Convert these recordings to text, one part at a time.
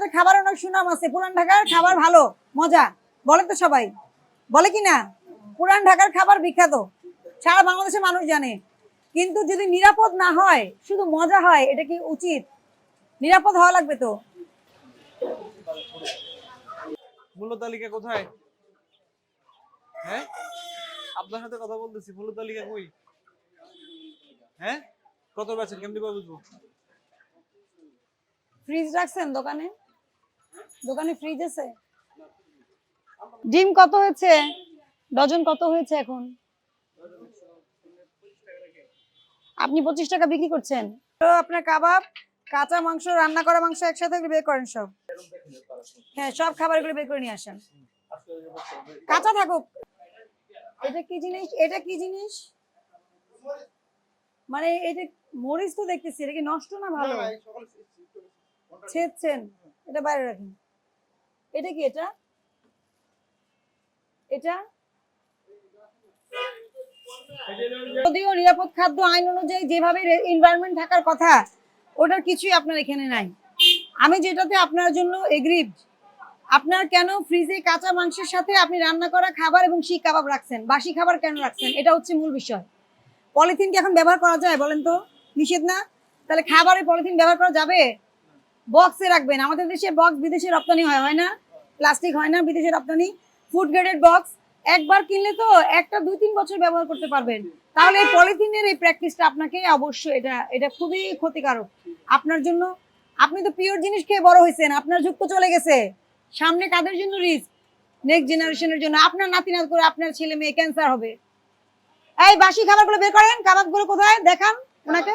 আপনাদের খাবার অনেক সুনাম আছে। পুরান ঢাকার খাবার ভালো মজা। বলে তো সবাই। বলে কি না? পুরান ঢাকার খাবার বিখ্যাত। সারা বাংলাদেশের মানুষ জানে। কিন্তু যদি নিরাপদ না হয় শুধু মজা হয় এটা কি উচিত? নিরাপদ হওয়া লাগবে তো। মূল্য তালিকা কোথায়? হ্যাঁ? আপনার সাথে কথা বলতেছি। মূল্য তালিকা কই? হ্যাঁ? কত বেচেন? কেমনি বুঝব ফ্রিজ রাখছেন দোকানে? দোকানে ফ্রিজ আছে? ডিম কত হয়েছে? ডজন কত হয়েছে এখন? আপনি পঁচিশ টাকা বিক্রি করছেন। আপনার কাবাব, কাঁচা মাংস, রান্না করা মাংস একসাথে বের করেন সব? হ্যাঁ সব খাবারগুলো বের করে নিয়ে আসেন। কাঁচা থাকুক। এটা কি জিনিস? এটা কি জিনিস? মানে এটা মরিচ তো দেখতেছি, এটা কি নষ্ট না ভালো? ছেদছেন এটা বাইরে রাখুন। এটা কি এটা? এটা? যদিও নিরাপদ খাদ্য আইন অনুযায়ী যেভাবে এনভায়রনমেন্ট থাকার কথা, ওটার কিছুই আপনার এখানে নাই। আমি যেটাতে আপনার জন্য আপনার কেন ফ্রিজে কাঁচা মাংসের সাথে আপনি রান্না করা খাবার এবং শিক কাবাব রাখছেন? বাসি খাবার কেন রাখছেন? এটা হচ্ছে মূল বিষয়। পলিথিন কি এখন ব্যবহার করা যায় বলেন তো? নিষেধ না? তাহলে খাবারে পলিথিন ব্যবহার করা যাবে? বক্সে রাখবেন। আমাদের দেশে বক্স বিদেশে রপ্তানি হয় হয় না? প্লাস্টিক হয় না, বিদেশে রপ্তানি। ফুড গ্রেডেড বক্স একবার কিনলে তো একটা, দুই, তিন বছর ব্যবহার করতে পারবেন। তাহলে এই পলিথিনের এই প্র্যাকটিসটা আপনাকে অবশ্যই এটা এটা খুবই ক্ষতিকারক। আপনার জন্য, আপনি তো পিওর জিনিস খেয়ে বড় হয়েছেন, আপনার যুক্ত চলে গেছে। সামনে কাদের জন্য রিস্ক নেক্সট জেনারেশনের জন্য। আপনার নাতি নাত করে আপনার ছেলে মেয়ে ক্যান্সার হবে। এই বাসি খাবারগুলো বের করেন, কাবাবগুলো কোথায়? দেখান ওনাকে।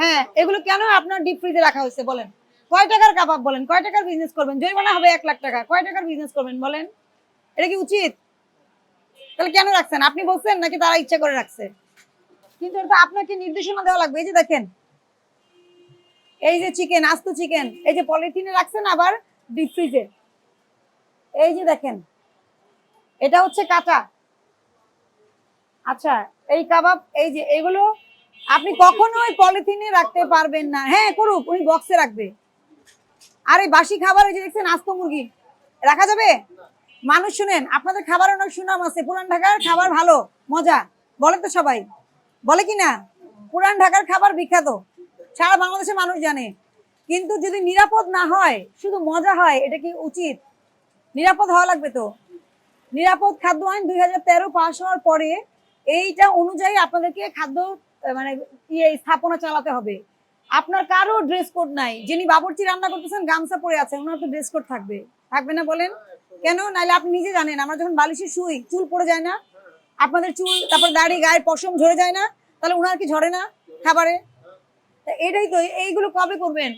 হ্যাঁ এগুলো কেন আপনার ডিপ ফ্রিজে রাখা হয়েছে, বলেন। কয় টাকার কাবাব বলেন? কয় টাকার বিজনেস করবেন? জরিমানা হবে এক লাখ টাকা। কয় টাকার বিজনেস করবেন বলেন? এটা কি উচিত? তাহলে কেন রাখছেন? আপনি বলছেন নাকি তারা ইচ্ছা করে রাখছে? কিন্তু এটা আপনাকে নির্দেশনা দেওয়া লাগবে। এই যে দেখেন। এই যে চিকেন আস্ত চিকেন এই যে পলিথিনে রাখছেন আবার ডিপ ফ্রিজে এই যে দেখেন। এটা হচ্ছে কাঁচা আচ্ছা এই কাবাব, এই যে এগুলো আপনি কখনোই পলিথিনে রাখতে পারবেন না। হ্যাঁ করুক, উনি বক্সে রাখবে। আর এই বাসি খাবার এই যে দেখছেন আস্ত মুরগি। রাখা যাবে? মানুষ শুনেন, আপনাদের খাবার অনেক সুনাম আছে। পুরান ঢাকার খাবার ভালো, মজা। বলে তো সবাই। বলে কি না পুরান ঢাকার খাবার বিখ্যাত। সারা বাংলাদেশের মানুষ জানে। কিন্তু যদি নিরাপদ না হয়, শুধু মজা হয়, এটা কি উচিত? নিরাপদ হওয়া লাগবে তো। নিরাপদ খাদ্য আইন দুই হাজার তেরো পাস হওয়ার পরে এইটা অনুযায়ী আপনাদেরকে খাদ্য মানে ইয়ে স্থাপনা চালাতে হবে। আপনার কারও ড্রেস কোড নাই। যিনি বাবুর্চি রান্না করতেছেন, গামছা পরে আছেন ওনার তো ড্রেস কোড থাকবে। থাকবে না বলেন? কেন? নাইলে আপনি নিজে জানেন, আমরা যখন বালিশে শুই, চুল পড়ে যায় না? আপনাদের চুল, তারপর দাড়ি, গায়ে পশম ঝরে যায় না? তাহলে ওনার কি ঝরে না খাবারে? এটাই তো, এইগুলো কবে করবেন?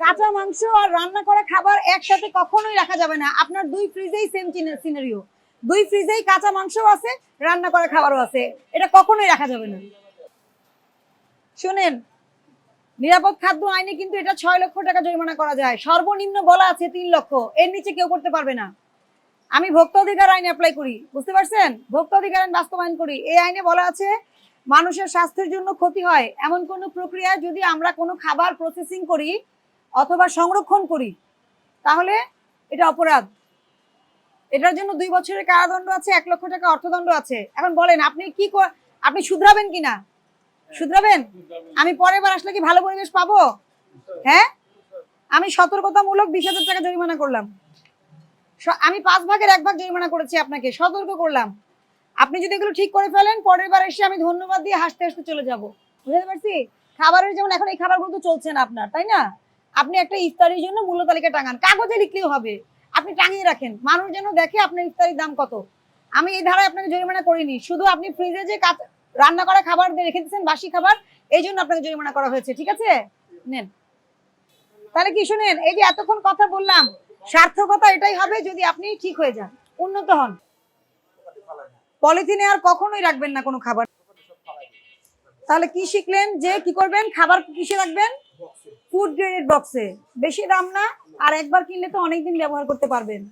কাঁচা মাংস আর রান্না করা খাবার একসাথে কখনোই রাখা যাবে না। আপনার দুই ফ্রিজেই সেম সিনারিও দুই ফ্রিজেই কাঁচা মাংসও আছে, রান্না করা খাবারও আছে। এটা কখনোই রাখা যাবে না। শুনেন, নিরাপদ খাদ্য আইনে কিন্তু এটা ছয় লক্ষ টাকা জরিমানা করা যায়। সর্বনিম্ন বলা আছে তিন লক্ষ। এর নিচে কেউ করতে পারবে না। আমি ভোক্তা অধিকার আইন অ্যাপ্লাই করি, বুঝতে পারছেন? ভোক্তা অধিকার আইন বাস্তবায়ন করি। এই আইনে বলা আছে, মানুষের স্বাস্থ্যের জন্য ক্ষতি হয় এমন কোনো প্রক্রিয়ায় যদি আমরা কোনো খাবার প্রসেসিং করি অথবা সংরক্ষণ করি, তাহলে এটা অপরাধ। এটার জন্য দুই বছরের কারাদণ্ড আছে, এক লক্ষ টাকা অর্থদণ্ড আছে। এখন বলেন, আপনি কি আপনি শুধরাবেন কিনা? শুধরাবেন? আমি পরের বার আসলে কি ভালো পরিবেশ পাবো? হ্যাঁ? আমি সতর্কতামূলক বিশ হাজার টাকা জরিমানা করলাম। আমি পাঁচ ভাগের এক ভাগ জরিমানা করেছি আপনাকে, সতর্ক করলাম। আপনি যদি এগুলো ঠিক করে ফেলেন, পরের বার এসে আমি ধন্যবাদ দিয়ে হাসতে হাসতে চলে যাব। বুঝতে পারছি? খাবারের যেমন এখন এই খাবারগুলো তো চলছে না আপনার, তাই না? আপনি একটা ইফতারির জন্য মূল্য তালিকা টাঙান, কাগজে লিখলেও হবে। আপনি টাঙিয়ে রাখেন, মানুষ যেন দেখে আপনার ইফতারির দাম কত। আমি এই ধারায় আপনাকে জরিমানা করিনি, শুধু আপনি ফ্রিজে যে রান্না করা খাবার রেখে দিচ্ছেন বাসি খাবার, এই জন্য আপনাকে জরিমানা করা হয়েছে, ঠিক আছে? নেন। তাহলে কি শুনেন, এই যে এতক্ষণ কথা বললাম, সার্থকতা এটাই হবে যদি আপনি ঠিক হয়ে যান, উন্নত হন। পলিথিনে আর কখনোই রাখবেন না কোনো খাবার। তাহলে কি শিখলেন যে কি করবেন? খাবার কিসে রাখবেন? ফুড গ্রেডেড বক্সে বেশি দাম না, আর একবার কিনলে তো অনেকদিন ব্যবহার করতে পারবেন।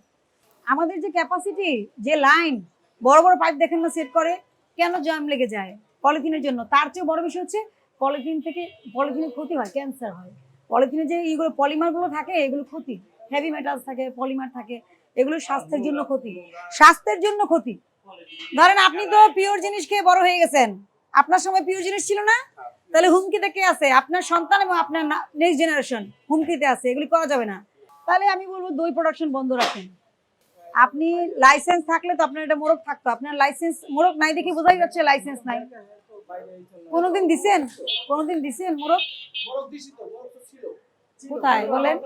আমাদের যে ক্যাপাসিটি যে লাইন বড় বড় পাইপ দেখেন না সেট করে কেন জ্যাম লেগে যায়? পলিথিনের জন্য। তার চেয়ে বড় বিষয় হচ্ছে, পলিথিন থেকে, পলিথিনের ক্ষতি হয় ক্যান্সার হয়। পলিথিনে যে এইগুলো পলিমারগুলো থাকে, এগুলো ক্ষতি। হেভি মেটালস থাকে পলিমার থাকে, এগুলো স্বাস্থ্যের জন্য ক্ষতি। স্বাস্থ্যের জন্য ক্ষতি। ধরেন আপনি তো পিওর জিনিস খেয়ে বড় হয়ে গেছেন। আপনার সময় পিওর জিনিস ছিল না? তাহলে হুমকিতে কে আছে? আপনার সন্তান এবং আপনার নেক্সট জেনারেশন হুমকিতে আছে। এগুলি করা যাবে না। তাহলে আমি বলব দই প্রোডাকশন বন্ধ রাখেন। আপনি লাইসেন্স থাকলে তো আপনার এটা মোরগ থাকতো। আপনার লাইসেন্স মোরগ নাই দেখি বোঝাই যাচ্ছে লাইসেন্স নাই। কোনদিন দিছেন? কোনোদিন দিছেন মোরগ? কোথায়? বলেন।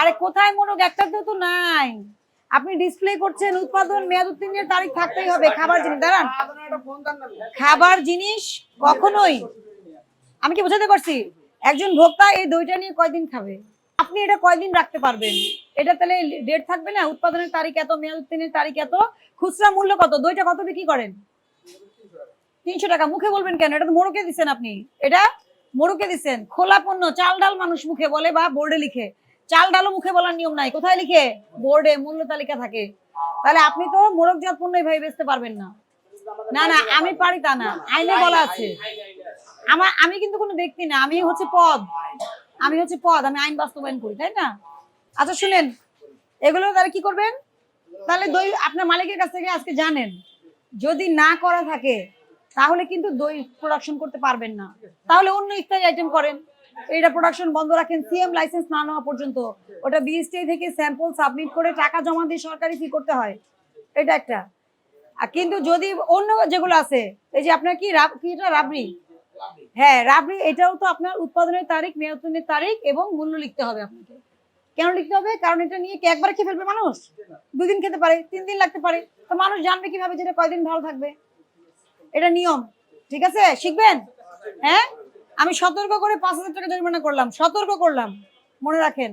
আরে কোথায় মোরগ? একটা তো নাই। আপনি ডিসপ্লে করছেন উৎপাদন মেয়াদ উত্তীর্ণের তারিখ থাকতেই হবে খাবার জিনিস। দাঁড়ান। খাবার জিনিস কখনোই আমি কি বোঝাতে পারছি? একজন ভোক্তা এই দইটা নিয়ে কয়দিন খাবে? আপনি এটা কয়দিন রাখতে পারবেন? এটা তাহলে ডেট থাকবে না? উৎপাদনের তারিখ এত, মেয়াদ উত্তীর্ণের তারিখ এত। খুচরা মূল্য কত? দইটা কত বিক্রি করেন? তিনশো টাকা। মুখে বলবেন কেন? এটা তো মোড়কে দিচ্ছেন আপনি। এটা মোড়কে দিচ্ছেন খোলা পণ্য, চাল ডাল মানুষ মুখে বলে বা বোর্ডে লিখে। চাল ডালও মুখে বলার নিয়ম নাই। কোথায় লিখে? বোর্ডে, মূল্য তালিকা থাকে। তাহলে আপনি তো মোড়কজাত পণ্য এইভাবে বেচতে পারবেন না। না না, আমি পারি তা না। আইনে বলা আছে। আমার, আমি কিন্তু কোনো ব্যক্তি না। আমি হচ্ছে পদ। আমি হচ্ছে পদ। আমি আইন বাস্তবায়ন করি, তাই না? আচ্ছা শুনেন। এগুলো তাহলে কি করবেন? তাহলে দই আপনার মালিকের কাছ থেকে আজকে জানেন। যদি না করা থাকে তাহলে কিন্তু দই প্রোডাকশন করতে পারবেন না। তাহলে অন্য ইত্যাদি আইটেম করেন। এইটা প্রোডাকশন বন্ধ রাখেন সিএম লাইসেন্স না নেওয়া পর্যন্ত। ওটা বিএসটি থেকে স্যাম্পল সাবমিট করে টাকা জমা দিয়ে সরকারি ফি করতে হয়। এটা একটা। আর কিন্তু যদি অন্য যেগুলো আছে এই যে আপনার কি রাব কি এটা রাবড়ি? হ্যাঁ রাবড়ি এটাও তো আপনার উৎপাদনের তারিখ মেয়াদনের তারিখ এবং মূল্য লিখতে হবে আপনাকে। কেন লিখতে হবে? কারণ এটা নিয়ে কি একবার খেয়ে ফেলবে মানুষ? দুদিন খেতে পারে, তিন দিন লাগতে পারে। তো মানুষ জানবে কীভাবে যেটা কয়দিন ভালো থাকবে। এটা নিয়ম, ঠিক আছে? শিখবেন? হ্যাঁ? আমি সতর্ক করে পাঁচ হাজার টাকা জরিমানা করলাম, সতর্ক করলাম। মনে রাখেন।